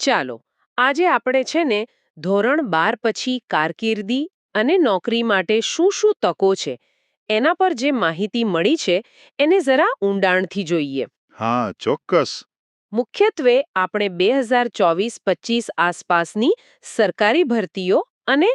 ચાલો આજે આપણે છે ને ધોરણ બાર પછી કારકિર્દી અને નોકરી માટે શું શું તકો છે એના પર જે માહિતી મળી છે એને જરા ઊંડાણથી જોઈએ. હા ચોક્કસ. મુખ્યત્વે આપણે બે હજાર ચોવીસ પચીસ આસપાસની સરકારી ભરતીઓ અને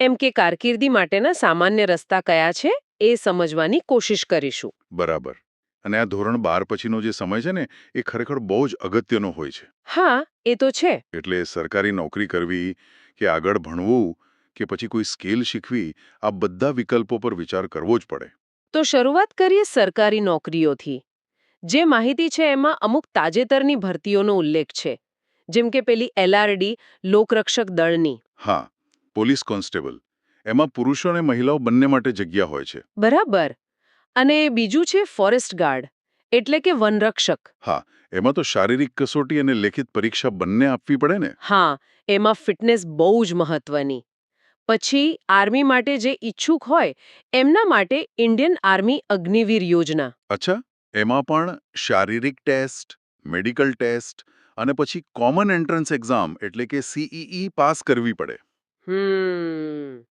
એમ કે કારકિર્દી માટેના સામાન્ય રસ્તા કયા છે એ સમજવાની કોશિશ કરીશું. બરાબર. અને આ ધોરણ બાર પછીનો જે સમય છે ને એ ખરેખર બહુ જ અગત્યનો હોય છે. હા એ તો છે. એટલે સરકારી નોકરી કરવી કે આગળ ભણવું કે પછી કોઈ સ્કિલ શીખવી આ બધા વિકલ્પો પર વિચાર કરવો જ પડે. તો શરૂઆત કરીએ સરકારી નોકરીઓથી. જે માહિતી છે એમાં અમુક તાજેતરની ભરતીઓનો ઉલ્લેખ છે. જેમ કે પેલી એલઆરડી લોકરક્ષક દળની. હા પોલીસ કોન્સ્ટેબલ. એમાં પુરુષો અને મહિલાઓ બંને માટે જગ્યા હોય છે. બરાબર. અને બીજું છે ફોરેસ્ટ ગાર્ડ એટલે કે વનરક્ષક. હા એમાં તો શારીરિક કસોટી અને લેખિત પરીક્ષા બંને આપવી પડે ને? હા એમાં ફિટનેસ બહુ જ મહત્વની. પછી આર્મી માટે જે ઈચ્છુક હોય એમના માટે ઇન્ડિયન આર્મી અગ્નિવીર યોજના. અચ્છા એમાં પણ શારીરિક ટેસ્ટ મેડિકલ ટેસ્ટ અને પછી કોમન એન્ટ્રન્સ એક્ઝામ એટલે કે સીઈઈ પાસ કરવી પડે. હમ.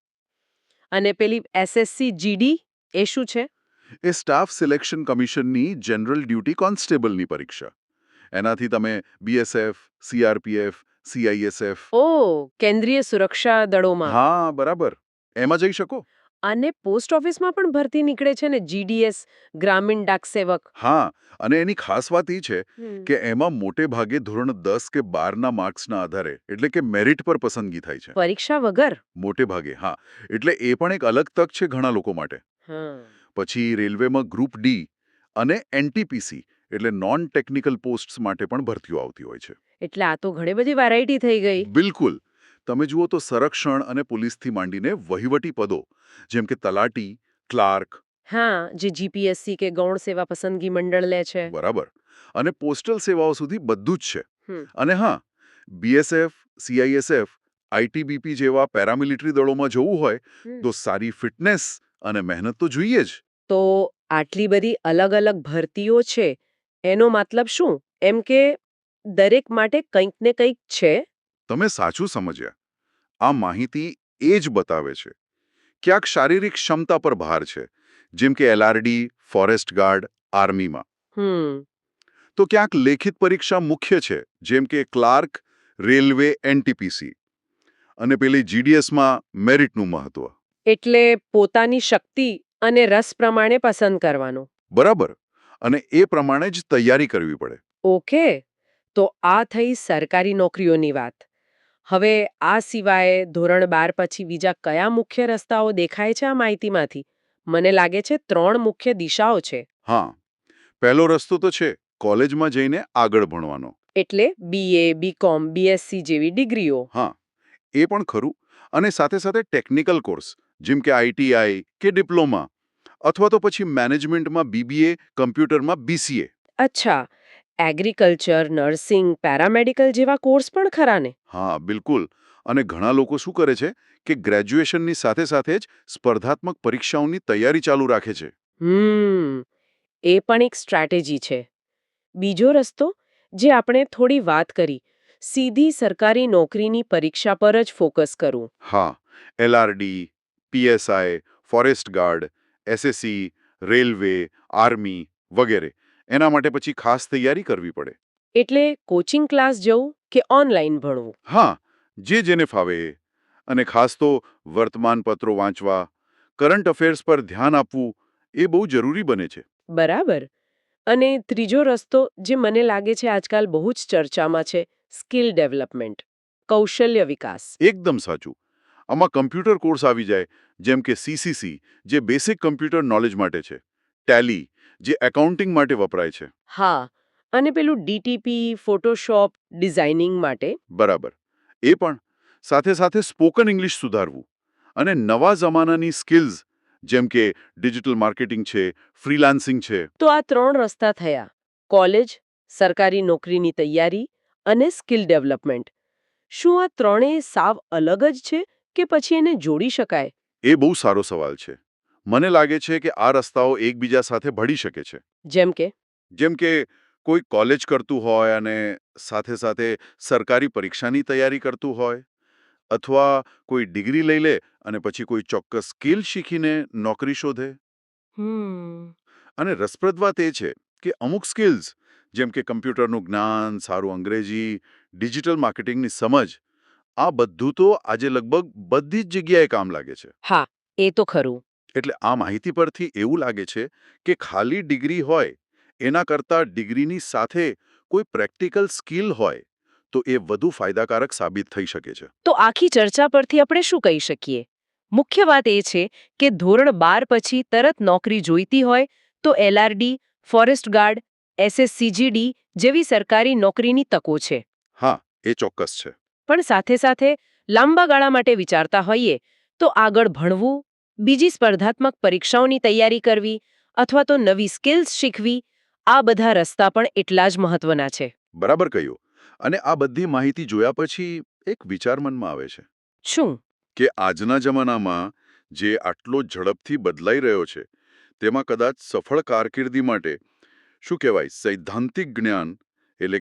અને પેલી એસએસસી જીડી એ શું છે? એ સ્ટાફ સિલેક્શન કમિશનની જનરલ ડ્યુટી કોન્સ્ટેબલની પરીક્ષા. એનાથી તમે બીએસએફ સીઆરપીએફ સીઆઈએસએફ ઓ કેન્દ્રીય સુરક્ષા દળોમાં. હા બરાબર. એમાં જઈ શકો. અને પોસ્ટ ઓફિસમાં પણ ભરતી નીકળે છે ને જીડીએસ ગ્રામીણ ડાક સેવક. હા અને એની ખાસ વાત એ છે કે એમાં મોટે ભાગે ધોરણ દસ કે બારના માર્ક્સના આધારે એટલે કે મેરિટ પર પસંદગી થાય છે. પરીક્ષા વગર? મોટે ભાગે હા. એટલે એ પણ એક અલગ તક છે ઘણા લોકો માટે. હા. પછી રેલવેમાં ગ્રુપ ડી અને એનટીપીસી એટલે નોન ટેકનિકલ પોસ્ટ્સ માટે પણ ભરતીઓ આવતી હોય છે. એટલે આ તો ઘણી બધી વેરાયટી થઈ ગઈ. બિલકુલ. તમે જુઓ તો સંરક્ષણ અને પોલીસથી માંડીને વહીવટી પદો જેમ કે તલાટી ક્લાર્ક. હા જે જીપીએસસી કે ગૌણ સેવા પસંદગી મંડળ લે છે. બરાબર. અને પોસ્ટલ સેવાઓ સુધી બધું જ છે. અને હા બીએસએફ સીઆઈએસએફ આઈટીબીપી જેવા પેરામિલિટરી દળોમાં જવું હોય તો સારી ફિટનેસ અને મહેનત તો જોઈએ જ. તો આટલી બધી અલગ અલગ ભરતીઓ છે એનો મતલબ શું? એમ કે દરેક માટે કંઈક ને કંઈક છે? તમે સાચું સમજ્યા. આ માહિતી એ જ બતાવે છે. ક્યાંક શારીરિક ક્ષમતા પર ભાર છે જેમ કે એલઆરડી ફોરેસ્ટ ગાર્ડ આર્મીમાં. હમ. તો ક્યાંક લેખિત પરીક્ષા મુખ્ય છે જેમ કે ક્લાર્ક રેલવે એનટીપીસી અને પેલી જીડીએસમાં મેરિટનું મહત્વ. એટલે પોતાની શક્તિ અને રસ પ્રમાણે પસંદ કરવાનો. બરાબર. અને એ પ્રમાણે જ તૈયારી કરવી પડે. ઓકે. તો આ થઈ સરકારી નોકરીઓની વાત. હવે આ સિવાય ધોરણ બાર પછી બીજા કયા મુખ્ય રસ્તાઓ દેખાય છે આ માહિતીમાંથી? મને લાગે છે ત્રણ મુખ્ય દિશાઓ છે. હા. પહેલો રસ્તો તો છે કોલેજમાં જઈને આગળ ભણવાનો. એટલે બીએ બીકોમ બીએસસી જેવી ડિગ્રીઓ. હા. એ પણ ખરું. અને સાથે સાથે ટેકનિકલ કોર્સ જેમ કે આઈટીઆઈ કે ડિપ્લોમા અથવા તો પછી મેનેજમેન્ટમાં બીબીએ કમ્પ્યુટરમાં બીસીએ અચ્છા. એગ્રીકલ્ચર નર્સિંગ પેરામેડિકલ જેવા કોર્સ પણ ખરા ને? હા બિલકુલ. અને ઘણા લોકો શું કરે છે કે ગ્રેજ્યુએશનની સાથે સાથે જ સ્પર્ધાત્મક પરીક્ષાઓની તૈયારી ચાલુ રાખે છે. હમ. એ પણ એક સ્ટ્રેટેજી છે. બીજો રસ્તો જે આપણે થોડી વાત કરી સીધી સરકારી નોકરીની પરીક્ષા પર જ ફોકસ કરું. હા LRD PSI forest guard SSC railway army વગેરે. એના માટે પછી ખાસ તૈયારી કરવી પડે. એટલે કોચિંગ ક્લાસ જવું કે ઓનલાઈન ભણવું? હા જે જેને ફાવે. અને ખાસ તો વર્તમાન પત્રો વાંચવા કરંટ અફેર્સ પર ધ્યાન આપવું એ બહુ જરૂરી બને છે. બરાબર. અને ત્રીજો રસ્તો જે મને લાગે છે આજકાલ બહુ જ ચર્ચામાં છે સ્કિલ ડેવલપમેન્ટ કૌશલ્ય વિકાસ. એકદમ સાચું. આમાં કમ્પ્યુટર કોર્સ આવી જાય જેમ કે સીસીસી જે બેસિક કમ્પ્યુટર નોલેજ માટે છે. ટેલી જે એકાઉન્ટિંગ માટે વપરાય છે. હા અને પેલું ડીટીપી ફોટોશોપ ડિઝાઇનિંગ માટે. બરાબર. એ પણ. સાથે સાથે સ્પોકન ઇંગ્લિશ સુધારવું. અને નવા જમાનાની સ્કિલ્સ જેમ કે ડિજિટલ માર્કેટિંગ છે ફ્રીલાન્સિંગ છે. તો આ ત્રણ રસ્તા થયા. કોલેજ સરકારી નોકરીની તૈયારી અને સ્કિલ ડેવલપમેન્ટ. શું આ ત્રણેય સાવ અલગ જ છે કે પછી એને જોડી શકાય? એ બહુ સારો સવાલ છે. મને લાગે છે કે આ રસ્તાઓ એકબીજા સાથે ભળી શકે છે. જેમ કે? જેમ કે કોઈ કોલેજ કરતું હોય અને સાથે સાથે સરકારી પરીક્ષાની તૈયારી કરતું હોય અથવા કોઈ ડિગ્રી લઈ લે અને પછી કોઈ ચોક્કસ સ્કિલ શીખીને નોકરી શોધે. અને રસપ્રદ વાત એ છે કે અમુક સ્કિલ્સ જેમ કે કમ્પ્યુટરનું જ્ઞાન સારું અંગ્રેજી ડિજિટલ માર્કેટિંગની સમજ આ બધું તો આજે લગભગ બધી જ જગ્યાએ કામ લાગે છે. હા એ તો ખરું. એટલે આ માહિતી પરથી એવું લાગે છે કે ખાલી ડિગ્રી હોય એના કરતાં ડિગ્રીની સાથે કોઈ પ્રેક્ટિકલ સ્કિલ હોય તો એ વધુ ફાયદાકારક સાબિત થઈ શકે છે. તો આખી ચર્ચા પરથી આપણે શું કહી શકીએ? મુખ્ય વાત એ છે કે ધોરણ બાર પછી તરત નોકરી જોઈતી હોય તો એલઆરડી ફોરેસ્ટ ગાર્ડ એસએસસીજીડી જેવી સરકારી નોકરીની તકો છે. હા એ ચોક્કસ છે. પણ સાથે સાથે લાંબા ગાળા માટે વિચારતા હોઈએ તો આગળ ભણવું બીજી સ્પર્ધાત્મક પરીક્ષાઓની તૈયારી કરવી અથવા તો નવી સ્કિલ્સ શીખવી આ બધા રસ્તા પણ એટલા જ મહત્વના છે. બરાબર કહ્યું. અને આ બધી માહિતી જોયા પછી એક વિચાર મનમાં આવે છે. શું? કે આજના જમાનામાં જે આટલો ઝડપથી બદલાઈ રહ્યો છે તેમાં કદાચ સફળ કારકિર્દી માટે શું કહેવાય? સૈદ્ધાંતિક જ્ઞાન